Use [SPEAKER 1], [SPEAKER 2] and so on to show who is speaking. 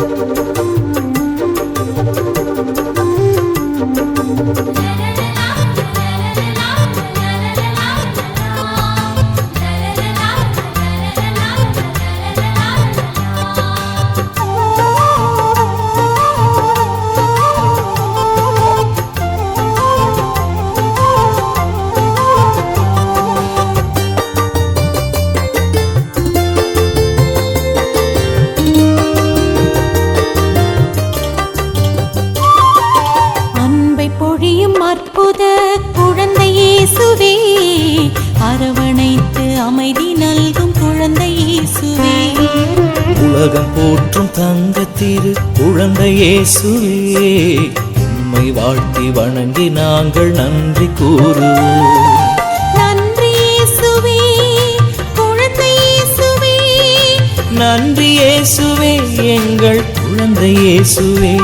[SPEAKER 1] Thank you. அற்புத குழந்தை இயேசுவே அரவணைத்து அமைதி நல்கும் குழந்தை இயேசுவே.
[SPEAKER 2] உலகம் போற்றும் தங்க திரு குழந்தை இயேசுவே உம்மை வாழ்த்தி வணங்கி நாங்கள் நன்றி கூறுவோம்.
[SPEAKER 1] நன்றி இயேசுவே குழந்தை இயேசுவே.
[SPEAKER 2] நன்றி இயேசுவே எங்கள் குழந்தை இயேசுவே.